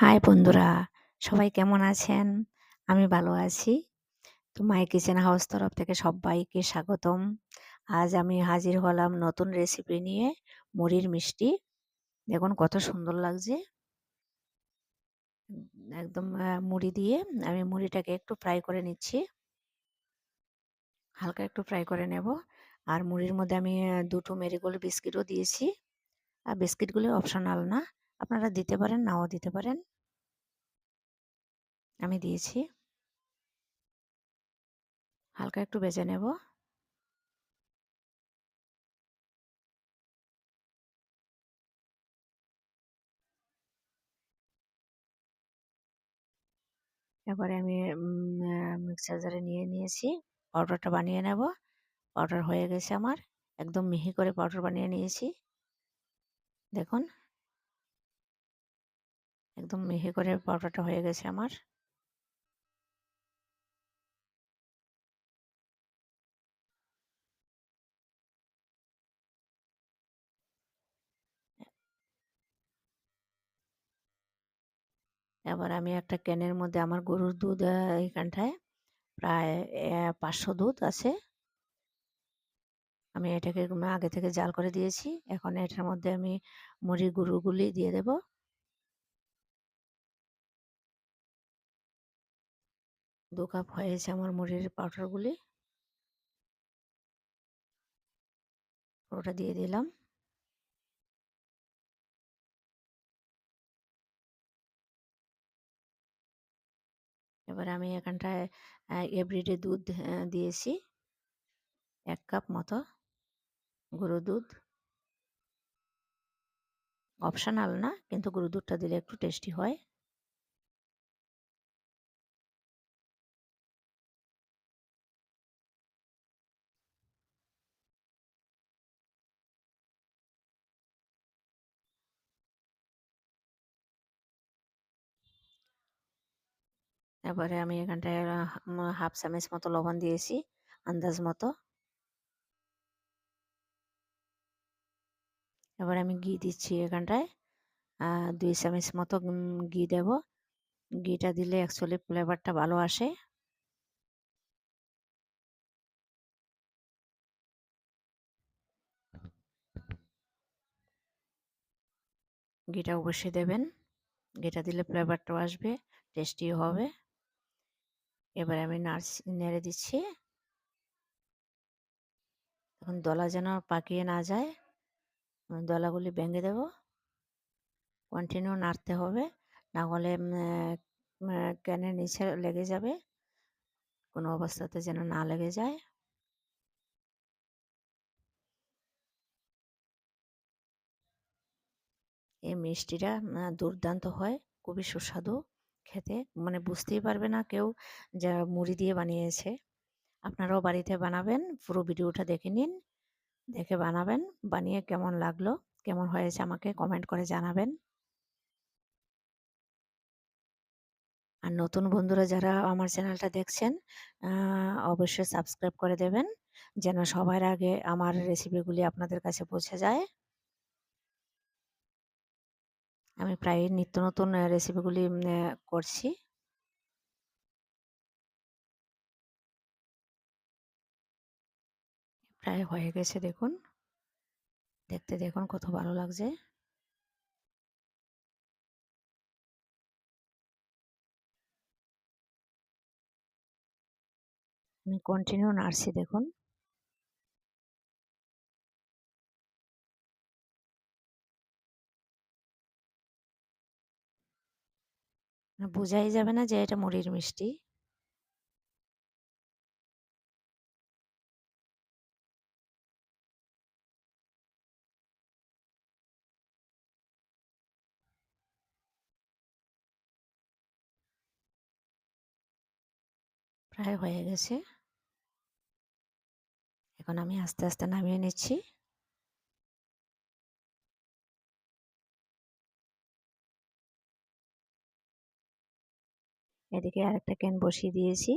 High বন্ধুরা, সবাই কেমন আছেন? আমি ভালো আছি। তো মাই কিচেন হাউস তরফ থেকে সব্বাইকে স্বাগতম। আজ আমি হাজির হলাম নতুন রেসিপি নিয়ে মুড়ির মিষ্টি। দেখুন কত সুন্দর লাগছে। একদম মুড়ি দিয়ে আমি মুড়িটাকে একটু ফ্রাই করে নিচ্ছি। হালকা একটু ফ্রাই করে নেব। আর মুড়ির মধ্যে আমি দুটো মেরিগোল্ড বিস্কিটও দিয়েছি। আর বিস্কিটগুলো অপশনাল না। আপনারা দিতে পারেন, নাও দিতে পারেন। আমি দিয়েছি। হালকা একটু বেজে নেব। এবারে আমি মিক্সার জারে নিয়ে নিয়েছি পাউডারটা বানিয়ে নেব পাউডার হয়ে গেছে আমার একদম মিহি করে পাউডার বানিয়ে নিয়েছি দেখুন একদম মিহি করে পাউডারটা হয়ে গেছে আমার। এবার আমি একটা ক্যানের মধ্যে আমার গরুর দুধ এইখানটায় প্রায় পাঁচশো দুধ আছে। আমি এটাকে, আগে থেকে জাল করে দিয়েছি। এখন এটার মধ্যে আমি মুড়ির গুঁড়োগুলি দিয়ে দেব। দু কাপ হয়েছে আমার মুড়ির পাউডারগুলি ওটা দিয়ে দিলাম। এবার আমি এখানটায় এভরিডে দুধ দিয়েছি। এক কাপ মতো গরু দুধ। অপশানাল না, কিন্তু গরু দুধটা দিলে একটু টেস্টি হয়। এবারে আমি এখানটায় হাফ চামচ মতো লবণ দিয়েছি, আন্দাজ মতো। এবার আমি ঘি দিচ্ছি এখানটায়। দুই চামচ মতো ঘি দেব। ঘিটা দিলে অ্যাকচুয়ালি ফ্লেভারটা ভালো আসে। ঘিটা অবশ্যই দেবেন। ঘিটা দিলে ফ্লেভারটাও আসবে টেস্টিও হবে। এবার আমি নার্স নেড়ে দিচ্ছি। এখন দলা যেন পাকিয়ে না যায় দলাগুলি ভেঙে দেব। কন্টিনিউ নাড়তে হবে, না হলে ক্যানের নিচে লেগে যাবে। কোনো অবস্থাতে যেন না লেগে যায়। এই মিষ্টিটা দুর্দান্ত হয়, খুবই সুস্বাদু। খেতে মানে বুঝতেই পারবে না কেউ যা মুড়ি দিয়ে বানিয়েছে। আপনারাও বাড়িতে বানাবেন, পুরো ভিডিওটা দেখে নিন, দেখে বানাবেন, বানিয়ে কেমন লাগল, কেমন হয়েছে আমাকে কমেন্ট করে জানাবেন। আর নতুন বন্ধুরা যারা আমার চ্যানেলটা দেখছেন অবশ্যই সাবস্ক্রাইব করে দেবেন, যেন সবার আগে আমার রেসিপিগুলি আপনাদের কাছে পৌঁছে যায়। আমি প্রায় নিত্য নতুন রেসিপিগুলি করছি। প্রায় হয়ে গেছে দেখুন। দেখতে দেখুন কত ভালো লাগছে। আমি কন্টিনিউ নাড়ছি দেখুন। বোঝাই যাবে না যে এটা মুড়ির মিষ্টি। প্রায় হয়ে গেছে। এখন আমি আস্তে আস্তে নামিয়ে নিচ্ছি। এদিকে আরেকটা ক্যান বসিয়ে দিয়েছি।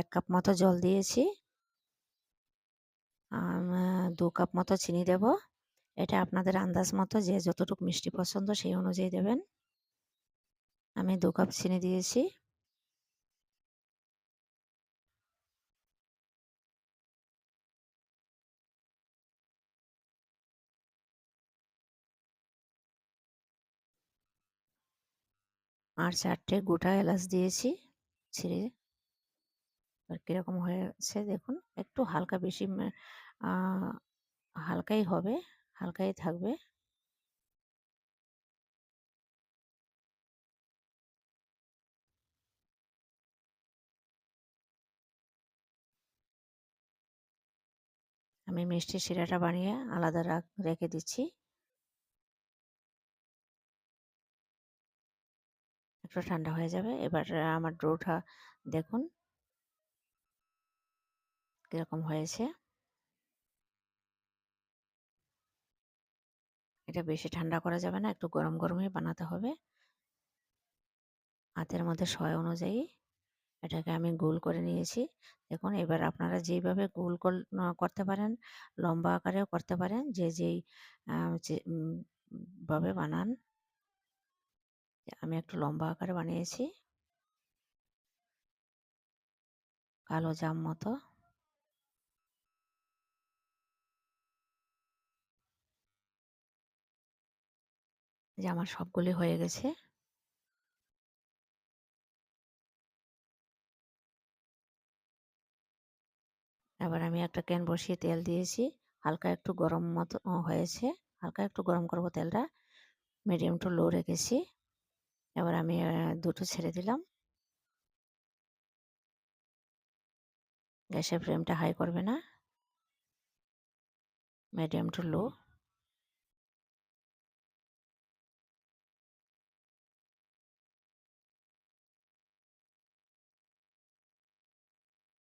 এক কাপ মতো জল দিয়েছি। দু কাপ মতো চিনি দেব। এটা আপনাদের আন্দাজ মতো যে যতটুকু মিষ্টি পছন্দ সেই অনুযায়ী দেবেন। আমি দু কাপ চিনি দিয়েছি। আর চারটে গোটা এলাচ দিয়েছি, ছিঁড়ে। আর কীরকম হয়েছে দেখুন, একটু হালকা বেশি হালকাই হবে, হালকাই থাকবে। আমি মিষ্টি শিরাটা বানিয়ে আলাদা রাখ, রেখে দিচ্ছি। একটু ঠান্ডা হয়ে যাবে। এবার আমার ডোটা দেখুন। কীরকম হয়েছে। এটা বেশি ঠান্ডা করা যাবে না, একটু গরম গরমই বানাতে হবে। হাতের মধ্যে শয় অনুযায়ী এটাকে আমি গোল করে নিয়েছি। দেখুন, এবার আপনারা যেইভাবে গোল করতে পারেন, লম্বা আকারেও করতে পারেন, যে যেই ভাবে বানান। আমি একটু লম্বা আকারে বানিয়েছি। কালো জাম মতো। যে আমার সবগুলি হয়ে গেছে। এবার আমি একটা ক্যান বসিয়ে তেল দিয়েছি। হালকা একটু গরম মতো হয়েছে। হালকা একটু গরম করব তেলটা। মিডিয়াম টু লো রেখেছি। এবার আমি দুটো ছেড়ে দিলাম। গ্যাসের ফ্লেমটা হাই করবে না। Medium to low.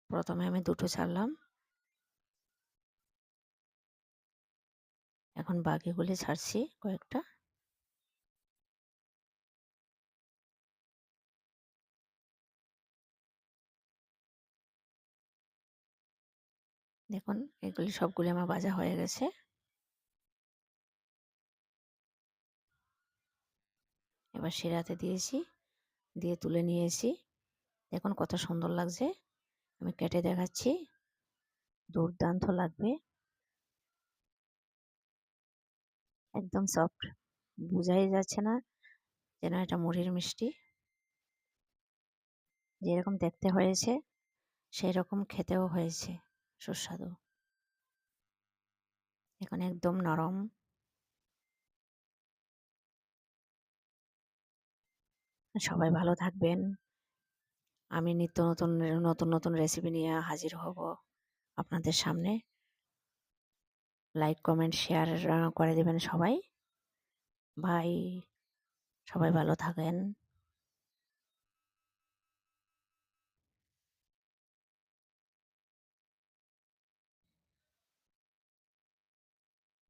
প্রথমে আমি দুটো ছাড়লাম। এখন বাকিগুলি ছাড়ছি কয়েকটা। দেখুন, এগুলি সবগুলি আমার ভাজা হয়ে গেছে। এবার শিরাতে দিয়েছি, দিয়ে তুলে নিয়েছি। দেখুন কত সুন্দর লাগছে। আমি কেটে দেখাচ্ছি। দুর্দান্ত লাগবে। একদম সফট। বোঝাই যাচ্ছে না যেন এটা মুড়ির মিষ্টি। যেরকম দেখতে হয়েছে সেই রকম খেতেও হয়েছে। সুস্বাদু। এখন একদম নরম। সবাই ভালো থাকবেন। আমি নিত্য নতুন নতুন নতুন রেসিপি নিয়ে হাজির হব আপনাদের সামনে। লাইক কমেন্ট শেয়ার করে দেবেন সবাই। ভাই সবাই ভালো থাকেন।